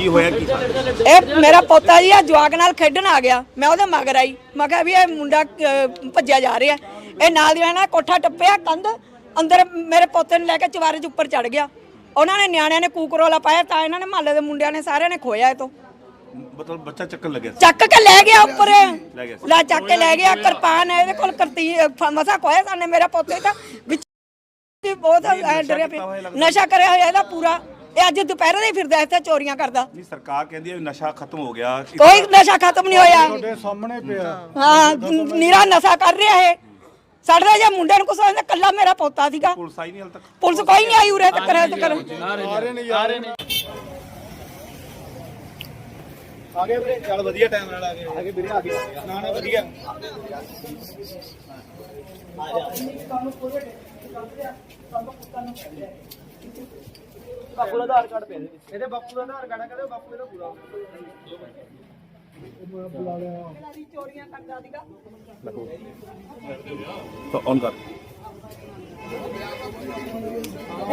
ਕੀ ਹੋਇਆ ਕੀ ਇਹ ਮੇਰਾ ਪੋਤਾ ਜੀ ਆ ਜਵਾਕ ਨਾਲ ਖੇਡਣ ਆ ਗਿਆ। ਮੈਂ ਉਹਦੇ ਮਗਰ ਆਈ। ਮੈਂ ਕਿਹਾ ਵੀ ਇਹ ਮੁੰਡਾ ਅਹ, ਭੱਜਿਆ ਜਾ ਰਿਹਾ। ਇਹ ਨਾਲ ਦੀ ਨਾਲ ਕੋਠਾ ਟੱਪਿਆ ਕੰਧ ਅੰਦਰ ਮੇਰੇ ਪੋਤੇ ਨੂੰ ਲੈ ਕੇ ਚਵਾਰੇ 'ਚ ਉੱਪਰ ਚੜ ਗਿਆ। ਉਹਨਾਂ ਨੇ ਨਿਆਣਿਆਂ ਨੇ ਕੂਕਰੋਲਾ ਪਾਇਆ ਤਾਂ ਇਹਨਾਂ ਨੇ ਮਹੱਲੇ ਦੇ ਮੁੰਡਿਆਂ ਨੇ ਸਾਰਿਆਂ ਨੇ ਖੋਇਆ ਇਹ ਤੋਂ। ਮਤਲਬ ਬੱਚਾ ਚੱਕਣ ਲੱਗਿਆ ਸੀ? ਚੱਕ ਕੇ ਲੈ ਗਿਆ ਉੱਪਰ। ਲੈ ਗਿਆ ਸੀ। ਲੈ ਚੱਕ ਕੇ ਲੈ ਗਿਆ ਕਿਰਪਾਨ ਹੈ ਇਹਦੇ ਕੋਲ ਕਰਤੀ ਮਸਾ ਖੋਇਆ ਸਾਨੇ ਮੇਰਾ ਪੋਤੇ ਤਾਂ ਵਿੱਚ ਬਹੁਤ ਐਂ ਡਰਿਆ ਪਿਆ। ਨਸ਼ਾ ਕਰਿਆ ਹੋਇਆ ਇਹਦਾ ਪੂਰਾ। ਇਹ ਅੱਜ ਦੁਪਹਿਰੇ ਦੇ ਹੀ ਫਿਰਦਾ ਇੱਥੇ ਚੋਰੀਆਂ ਕਰਦਾ। ਨਹੀਂ ਸਰਕਾਰ ਕਹਿੰਦੀ ਹੈ ਵੀ ਨਸ਼ਾ ਖਤਮ ਹੋ ਗਿਆ। ਕੋਈ ਨਸ਼ਾ ਖਤਮ ਨਹੀਂ ਹੋਇਆ। ਤੁਹਾਡੇ ਸਾਹਮਣੇ ਪਿਆ। ਹਾਂ ਨੀਰਾ ਨਸ਼ਾ ਕਰ ਰਿਹਾ ਇਹ। ਸਾਡੇ ਜੇ ਮੁੰਡੇ ਨੂੰ ਕੁਛ ਹੋਇਆ ਕੱਲਾ ਮੇਰਾ ਪੋਤਾ ਸੀਗਾ। ਪੁਲਿਸ ਆਈ ਨਹੀਂ ਹਾਲ ਤੱਕ। ਪੁਲਿਸ ਕੋਈ ਨਹੀਂ ਆਈ ਉਰੇ ਤੱਕ ਰਹਿ ਤੱਕ। ਆ ਗਏ ਵੀਰੇ ਚੱਲ ਵਧੀਆ ਟਾਈਮ ਨਾਲ ਆ ਗਏ। ਆ ਗਏ ਵੀਰੇ ਆ ਗਏ। ਨਾ ਨਾ ਵਧੀਆ। ਬਾਪੂ ਦਾ ਆਧਾਰ ਕਾਰਡ ਪਿਆ ਇਹਦੇ ਬਾਪੂ ਦਾ ਆਧਾਰ ਕਾਰਡ ਕਹਿੰਦੇ ਬਾਪੂ ਇਹਦਾ ਪੂਰਾ ਚੋਰੀਆਂ ਕਰਦਾ ਸੀਗਾ। ਤਾਂ ਔਨ ਕਰ।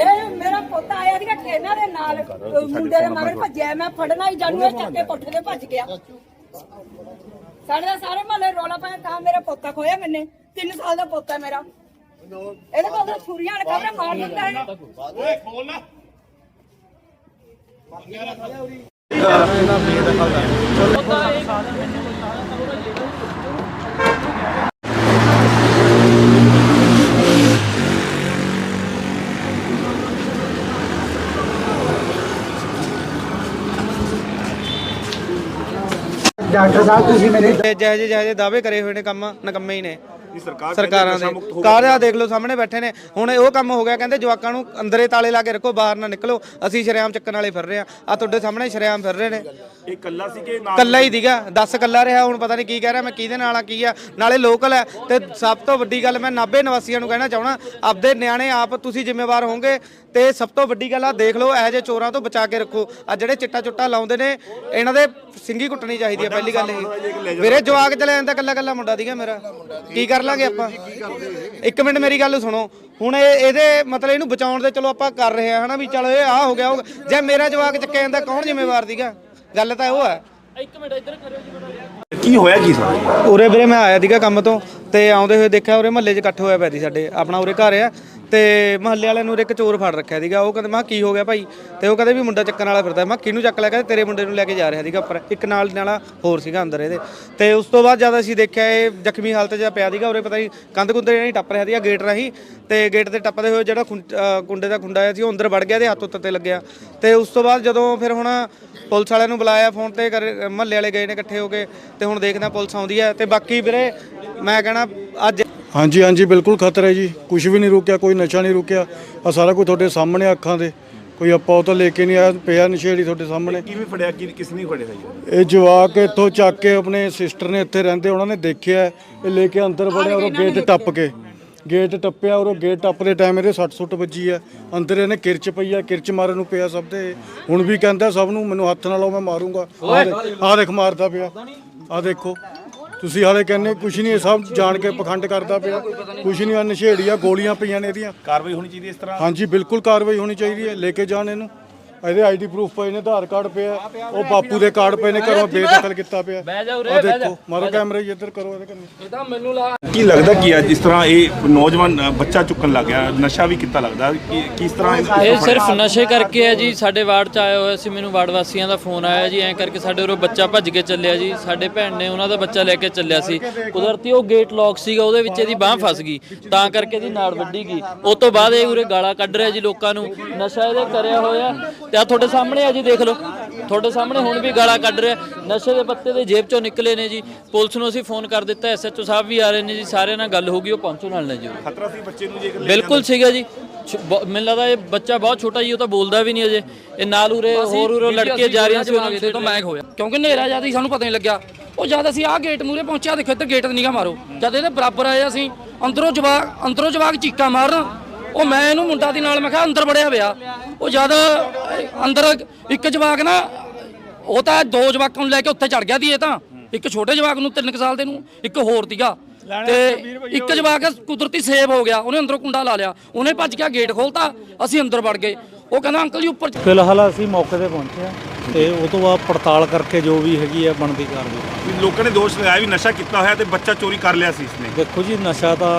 ਇਹ ਮੇਰਾ ਪੋਤਾ ਆਇਆ ਸੀਗਾ ਟ੍ਰੇਨਾਂ ਦੇ ਨਾਲ। ਮੁੰਡੇ ਦੇ ਮਗਰ ਭੱਜਿਆ ਮੈਂ ਫੜਨਾ ਹੀ ਜਾਣੂ ਇਹ ਚੱਕ ਕੋਠੇ ਤੇ ਭੱਜ ਗਿਆ। ਸਾਡੇ ਦਾ ਸਾਰੇ ਮਹੱਲੇ ਰੌਲਾ ਪਾਇਆ ਤਾਂ ਮੇਰਾ ਪੋਤਾ ਖੋਇਆ ਮੈਨੇ। 3 ਸਾਲ ਦਾ ਪੋਤਾ ਮੇਰਾ। ਇਹਦੇ ਕੋਲ ਛੁਰੀਆਂ ਨੇ ਕਮਰੇ ਮਾਰ ਦਿੰਦਾ ਹੈ ਡਾਕਟਰ ਸਾਹਿਬ, ਤੁਸੀਂ ਮੇਰੇ ਜਿਹੇ ਜਿਹੇ ਜਿਹੇ ਦਾਅਵੇ ਕਰੇ ਹੋਏ ਨੇ ਕੰਮ, ਨਕੰਮੇ ਹੀ ਨੇ। ਸਰਕਾਰ ਸਰਕਾਰਾਂ ਦੇ। ਕਾਰਿਆ ਦੇਖ ਲਓ ਸਾਹਮਣੇ ਬੈਠੇ ਨੇ। ਹੁਣ ਉਹ ਕੰਮ ਹੋ ਗਿਆ ਕਹਿੰਦੇ ਜਵਾਕਾਂ ਨੂੰ ਅੰਦਰੇ ਤਾਲੇ ਲਾ ਕੇ ਰੱਖੋ ਬਾਹਰ ਨਾ ਨਿਕਲੋ। ਅਸੀਂ ਸ਼ਰੇਆਮ ਚੱਕਣ ਵਾਲੇ ਫਿਰ ਰਹੇ ਆ ਆ ਤੁਹਾਡੇ ਸਾਹਮਣੇ ਸ਼ਰੇਆਮ ਫਿਰ ਰਹੇ ਨੇ। ਇਹ ਕੱਲਾ ਸੀ ਕਿ ਕੱਲਾ ਹੀ ਦੀਗਾ 10 ਕੱਲਾ ਰਿਹਾ ਹੁਣ ਪਤਾ ਨਹੀਂ ਕੀ ਕਹਿ ਰਿਹਾ ਮੈਂ ਕਿਹਦੇ ਨਾਲ ਆ ਕੀ ਆ। ਨਾਲੇ ਲੋਕਲ ਹੈ। ਤੇ ਸਭ ਤੋਂ ਵੱਡੀ ਗੱਲ ਮੈਂ 90 ਨਿਵਾਸੀਆਂ ਨੂੰ ਕਹਿਣਾ ਚਾਹਣਾ ਆਪਦੇ ਨਿਆਣੇ ਆਪ ਤੁਸੀਂ ਜ਼ਿੰਮੇਵਾਰ ਹੋਵੋਗੇ। ਤੇ ਸਭ ਤੋਂ ਵੱਡੀ ਗੱਲ ਆ ਦੇਖ ਲਓ ਇਹੋ ਜਿਹੇ ਚੋਰਾਂ ਤੋਂ ਬਚਾ ਕੇ ਰੱਖੋ। ਆ ਜਿਹੜੇ ਚਿੱਟਾ ਚੁੱਟਾ ਲਾਉਂਦੇ ਨੇ ਇਹਨਾਂ ਦੇ ਸਿੰਗੀ ਕੁੱਟਣੀ ਚਾਹੀਦੀ ਹੈ ਪਹਿਲੀ ਗੱਲ ਇਹ। ਵੀਰੇ ਜਵਾਕ ਚਲੇ ਜਾਂਦਾ ਕੱਲਾ ਕੱਲਾ ਮੁੰਡਾ ਦੀਗਾ ਮੇਰਾ। ਕੀ ਕਰ ਲਾਂਗੇ ਆਪਾਂ। ਇੱਕ ਮਿੰਟ ਮੇਰੀ ਗੱਲ ਸੁਣੋ। ਹੁਣ ਇਹ ਇਹਦੇ ਮਤਲਬ ਇਹਨੂੰ ਬਚਾਉਣ ਦੇ ਚਲੋ ਆਪਾਂ ਕਰ ਰਹੇ ਆ ਹਨਾ ਵੀ ਚਲੋ ਇਹ ਆ ਹੋ ਗਿਆ ਉਹ ਜੇ ਮੇਰਾ ਜਵਾਕ ਚੱਕਿਆ ਜਾਂਦਾ ਕੌਣ ਜ਼ਿੰਮੇਵਾਰ ਦੀਗਾ ਗੱਲ ਤਾਂ ਉਹ ਹੈ। ਕੀ ਹੋਇਆ ਕੀ ਸਾਰਾ? ਉਰੇ ਵੀਰੇ ਮੈਂ ਆਇਆ ਸੀਗਾ ਕੰਮ ਤੋਂ ਤੇ ਆਉਂਦੇ ਹੋਏ ਦੇਖਿਆ ਉਰੇ ਮਹੱਲੇ 'ਚ ਇਕੱਠ ਹੋਇਆ ਪਿਆ ਸੀ ਸਾਡੇ ਆਪਣਾ ਉਰੇ ਘਰ ਆ। ਤੇ ਮਹੱਲੇ ਵਾਲਿਆਂ ਨੂੰ ਉਰੇ ਇੱਕ ਚੋਰ ਫੜ ਰੱਖਿਆ ਸੀਗਾ। ਉਹ ਕਹਿੰਦੇ, ਮੈਂ, ਕੀ ਹੋ ਗਿਆ ਭਾਈ? ਤੇ ਉਹ ਕਹਿੰਦੇ ਵੀ ਮੁੰਡਾ ਚੱਕਣ ਵਾਲਾ ਫਿਰਦਾ। ਮੈਂ ਕਿਹਾ ਕਿਹਨੂੰ ਚੱਕ ਲਿਆ? ਕਹਿੰਦੇ, ਤੇਰੇ ਮੁੰਡੇ ਨੂੰ ਲੈ ਕੇ ਜਾ ਰਿਹਾ ਸੀਗਾ ਉੱਪਰ। ਇੱਕ ਨਾਲ ਨਾਲਾ ਹੋਰ ਸੀਗਾ ਅੰਦਰ ਇਹਦੇ। ਤੇ ਉਸ ਤੋਂ ਬਾਅਦ ਜਦ ਅਸੀਂ ਦੇਖਿਆ ਇਹ ਜ਼ਖਮੀ ਹਾਲਤ 'ਚ ਪਿਆ ਸੀਗਾ, ਉਰੇ ਪਤਾ ਨਹੀਂ ਕੰਧ ਕੁੰਦੇ ਨਹੀਂ ਟੱਪ ਰਿਹਾ ਸੀਗਾ ਗੇਟ ਰਾਹੀਂ। ਤੇ ਗੇਟ ਤੇ ਟੱਪਦੇ ਹੋਏ ਜਿਹੜਾ ਖੁੰ- ਕੁੰਡੇ ਦਾ ਖੁੰਡਾ ਆਇਆ ਸੀ, ਉਹ ਅੰਦਰ ਵੜ ਗਿਆ ਤੇ ਹੱਥ ਉੱਤੇ ਤੇ ਲੱਗਿਆ। ਤੇ ਉਸ ਤੋਂ ਬਾਅਦ ਜਦੋਂ ਫਿਰ ਹੁਣ ਪੁਲਿਸ ਵਾਲਿਆਂ ਨੂੰ ਬੁਲਾਇਆ ਫੋਨ ਤੇ ਮਹੱਲੇ ਵਾਲੇ ਗਏ ਨੇ ਇਕੱਠੇ ਹੋ ਕੇ, ਤੇ ਹੁਣ ਦੇਖਦਾ ਪੁਲਿਸ ਆਉਂਦੀ ਹੈ। ਤੇ ਬਾਕੀ ਵੀਰੇ, ਮੈਂ ਕਹਿਣਾ, ਅੱਜ ਹਾਂਜੀ ਹਾਂਜੀ ਬਿਲਕੁਲ ਖਤਰਾ ਹੈ ਜੀ। ਕੁਝ ਵੀ ਨਹੀਂ ਰੁਕਿਆ ਕੋਈ ਨਸ਼ਾ ਨਹੀਂ ਰੁਕਿਆ। ਆ ਸਾਰਾ ਕੁਝ ਤੁਹਾਡੇ ਸਾਹਮਣੇ ਆ ਅੱਖਾਂ ਦੇ। ਕੋਈ ਆਪਾਂ ਉਹ ਤਾਂ ਲੈ ਕੇ ਨਹੀਂ ਆਇਆ ਪਿਆ ਨਸ਼ੇੜੀ ਤੁਹਾਡੇ ਸਾਹਮਣੇ। ਕਿਵੇਂ ਫੜਿਆ? ਕਿ ਕਿਸ ਨੇ ਫੜਿਆ ਸੀ ਇਹ ਜਵਾਕ ਇੱਥੋਂ ਚੱਕ ਕੇ ਆਪਣੇ ਸਿਸਟਰ ਨੇ ਇੱਥੇ ਰਹਿੰਦੇ ਉਹਨਾਂ ਨੇ ਦੇਖਿਆ। ਇਹ ਲੈ ਕੇ ਅੰਦਰ ਵੜਿਆ ਉਹ ਗੇਟ ਟੱਪ ਕੇ। ਗੇਟ ਟੱਪਿਆ ਔਰ ਉਹ ਗੇਟ ਟੱਪਦੇ ਟਾਈਮ ਇਹਦੇ 60 ਸੁੱਟ ਵੱਜੀ ਆ। ਅੰਦਰ ਇਹਨੇ ਕਿਰਚ ਪਈ ਆ ਕਿਰਚ ਮਾਰਨ ਨੂੰ ਪਿਆ ਸਭ ਦੇ। ਹੁਣ ਵੀ ਕਹਿੰਦਾ ਸਭ ਨੂੰ ਮੈਨੂੰ ਹੱਥ ਨਾਲ ਲਾਓ ਮੈਂ ਮਾਰੂੰਗਾ। ਆਹ ਦੇਖ ਮਾਰਦਾ ਪਿਆ। ਆਹ ਦੇਖੋ। ਤੁਸੀਂ ਹਾਲੇ ਕਹਿੰਦੇ ਕੁਛ ਨਹੀਂ ਇਹ ਸਭ ਜਾਣ ਕੇ ਪਖੰਡ ਕਰਦਾ ਪਿਆ। ਕੁਛ ਨਹੀਂ ਆ ਨਸ਼ੇੜੀ ਆ ਗੋਲੀਆਂ ਪਈਆਂ ਨੇ ਇਹਦੀਆਂ। ਕਾਰਵਾਈ ਹੋਣੀ ਚਾਹੀਦੀ ਇਸ ਤਰ੍ਹਾਂ? ਹਾਂਜੀ ਬਿਲਕੁਲ ਕਾਰਵਾਈ ਹੋਣੀ ਚਾਹੀਦੀ ਹੈ ਲੈ ਕੇ ਜਾਣ ਇਹਨੂੰ। ਇਹਦੇ ਆਈਡੀ ਪ੍ਰੂਫ ਪਏ ਨੇ ਆਧਾਰ ਕਾਰਡ ਪਿਆ ਉਹ ਬਾਪੂ ਦੇ ਕਾਰਡ ਪਏ ਨੇ ਘਰੋਂ ਬੇਦਖਲ ਕੀਤਾ ਪਿਆ। ਆਹ ਦੇਖੋ ਮਾਰੋ ਕੈਮਰਾ ਜੀ ਇੱਧਰ ਕਰੋ ਇਹਦੇ ਕੰਨੇ। ਕੀ ਲੱਗਦਾ ਕੀ ਅੱਜ ਇਸ ਤਰ੍ਹਾਂ ਇਹ ਨੌਜਵਾਨ ਅ, ਬੱਚਾ ਚੁੱਕਣ ਲੱਗ ਗਿਆ ਨਸ਼ਾ ਵੀ ਕੀਤਾ ਲੱਗਦਾ? ਕਿ ਕਿਸ ਤਰ੍ਹਾਂ ਇਹਨੂੰ- ਇਹ ਸਿਰਫ ਨਸ਼ੇ ਕਰਕੇ ਹੈ ਜੀ ਸਾਡੇ ਵਾਰਡ ਚ ਆਇਆ ਹੋਇਆ ਸੀ ਮੈਨੂੰ ਵਾਰਡ ਵਾਸੀਆਂ ਦਾ ਫੋਨ ਆਇਆ ਜੀ ਐਂ ਕਰਕੇ ਸਾਡੇ ਉਰੋਂ ਬੱਚਾ ਭੱਜ ਕੇ ਚੱਲਿਆ ਜੀ ਸਾਡੇ ਭੈਣ ਨੇ ਉਹਨਾਂ ਦਾ ਬੱਚਾ ਲੈ ਕੇ ਚੱਲਿਆ ਸੀ। ਕੁਦਰਤੀ ਉਹ ਗੇਟ ਲੌਕ ਸੀਗਾ ਉਹਦੇ ਵਿੱਚ ਇਹਦੀ ਬਾਹ ਫਸ ਗਈ ਤਾਂ ਕਰਕੇ ਇਹਦੀ ਨਾੜ ਵੱਢੀ ਗਈ। ਉਸ ਤੋਂ ਬਾਅਦ ਇਹ ਉਰੇ ਗਾਲਾਂ ਕੱਢ ਰਿਹਾ ਜੀ ਲੋਕਾਂ ਨੂੰ ਨਸ਼ਾ ਇਹਦੇ ਕਰਿਆ ਹੋਇਆ ਤੇ ਆ ਤੁਹਾਡੇ ਸਾਹਮਣੇ ਆ ਜੀ ਦੇਖ ਲਓ। ਤੁਹਾਡੇ ਸਾਹਮਣੇ ਹੁਣ ਵੀ ਗਾਲਾਂ ਕੱਢ ਰਿਹਾ। ਨਸ਼ੇ ਦੇ ਪੱਤੇ ਦੇ ਜੇਬ ਚੋਂ ਨਿਕਲੇ ਨੇ ਜੀ। ਪੁਲਿਸ ਨੂੰ ਅਸੀਂ ਫੋਨ ਕਰ ਦਿੱਤਾ ਐਸਐਚਓ ਸਾਹਿਬ ਵੀ ਆ ਰਹੇ ਨੇ ਜੀ। ਸਾਰਿਆਂ ਨਾਲ ਗੱਲ ਹੋ ਗਈ ਉਹ ਪਹੁੰਚੋ ਨਾਲ ਨੇ ਜੀ। ਖਤਰਾ ਸੀ ਬੱਚੇ ਨੂੰ ਜੇਕਰ ਬਿਲਕੁਲ ਸੀਗਾ ਜੀ। ਛ- ਬ- ਮੈਨੂੰ ਲੱਗਦਾ ਇਹ ਬੱਚਾ ਬਹੁਤ ਛੋਟਾ ਜੀ ਉਹ ਤਾਂ ਬੋਲਦਾ ਵੀ ਨਹੀਂ ਅਜੇ। ਇਹ ਨਾਲ ਉਰੇ ਹੋਰ ਉਰੇ ਲੜਕੇ ਜਾ ਰਹੀਆਂ ਸੀ ਉਹਨਾਂ ਨੂੰ ਤੋਂ ਮੈਗ ਹੋਇਆ ਕਿਉਂਕਿ ਹਨੇਰਾ ਜ਼ਿਆਦਾ ਸੀ ਸਾਨੂੰ ਪਤਾ ਨਹੀਂ ਲੱਗਿਆ। ਉਹ ਜਦ ਅਸੀਂ ਆਹ ਗੇਟ ਮੂਰੇ ਪਹੁੰਚਿਆ ਦੇਖੋ ਇੱਧਰ ਗੇਟ ਨਿਗਾ ਮਾਰੋ। ਜਦ ਇਹਦੇ ਬਰਾਬਰ ਆਏ ਅਸੀਂ ਅੰਦਰੋਂ ਜਵਾਕ ਅੰਦਰੋਂ ਜਵਾਕ ਚੀਕਾਂ ਮਾਰਨ ਉਹ ਮੈਂ ਇਹਨੂੰ ਮੁੰਡਾ ਦੀ ਨਾਲ ਮੈਂ ਕਿਹਾ ਅੰਦਰ ਵੜਿਆ ਪਿਆ। ਉਹ ਜਦ ਅੰਦਰ ਇੱਕ ਜਵਾਕ ਨਾ ਉਹ ਤਾਂ ਦੋ ਜਵਾਕਾਂ ਨੂੰ ਲੈ ਕੇ ਉੱਥੇ ਚੜ ਗਿਆ ਦੀ ਇਹ ਤਾਂ। ਇੱਕ ਛੋਟੇ ਜਵਾਕ ਨੂੰ 3 ਸਾਲ ਦੇ ਨੂੰ ਇੱਕ ਹੋਰ ਤੀਗਾ ਤੇ ਇੱਕ ਜਵਾਕ ਕੁਦਰਤੀ ਸੇਵ ਹੋ ਗਿਆ ਉਹਨੇ ਅੰਦਰੋਂ ਕੁੰਡਾ ਲਾ ਲਿਆ। ਉਹਨੇ ਭੱਜ ਕੇ ਗੇਟ ਖੋਲਤਾ ਅਸੀਂ ਅੰਦਰ ਵੜ ਗਏ। ਉਹ ਕਹਿੰਦਾ ਅੰਕਲ ਜੀ ਉੱਪਰ ਫਿਲਹਾਲ ਅਸੀਂ ਮੌਕੇ ਤੇ ਪਹੁੰਚੇ ਹਾਂ ਤੇ ਉਹ ਤੋਂ ਬਾਅਦ ਪੜਤਾਲ ਕਰਕੇ ਜੋ ਵੀ ਹੈਗੀ ਆ ਬਣਦੀ ਕਾਰਵਾਈ। ਲੋਕਾਂ ਨੇ ਦੋਸ਼ ਲਗਾਇਆ ਵੀ ਨਸ਼ਾ ਕੀਤਾ ਹੋਇਆ ਤੇ ਬੱਚਾ ਚੋਰੀ ਕਰ ਲਿਆ ਸੀ ਇਸਨੇ। ਦੇਖੋ ਜੀ ਨਸ਼ਾ ਤਾਂ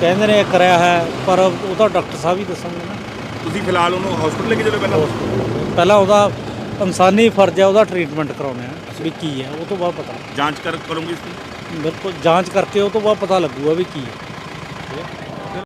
ਕਹਿੰਦੇ ਨੇ ਕਰਿਆ ਹੈ ਪਰ ਉਹ ਤਾਂ ਡਾਕਟਰ ਸਾਹਿਬ ਹੀ ਦੱਸਣਗੇ ਨਾ। ਤੁਸੀਂ ਫਿਲਹਾਲ ਉਹਨੂੰ ਹਸਪੀਟਲ ਲੈ ਕੇ ਚਲੋ ਪਹਿਲਾਂ? ਪਹਿਲਾਂ ਉਹਦਾ ਇਨਸਾਨੀ ਫਰਜ਼ ਹੈ ਉਹਦਾ ਟ੍ਰੀਟਮੈਂਟ ਕਰਾਉਣਾ ਹੈ ਵੀ ਕੀ ਹੈ ਉਹ ਤੋਂ ਬਾਅਦ ਪਤਾ। ਜਾਂਚ ਕਰ ਕਰੋਗੇ ਇਸ ਦੀ? ਬਿਲਕੁਲ ਜਾਂਚ ਕਰਕੇ ਉਹ ਤੋਂ ਬਾਅਦ ਪਤਾ ਲੱਗੂਗਾ ਵੀ ਕੀ ਹੈ।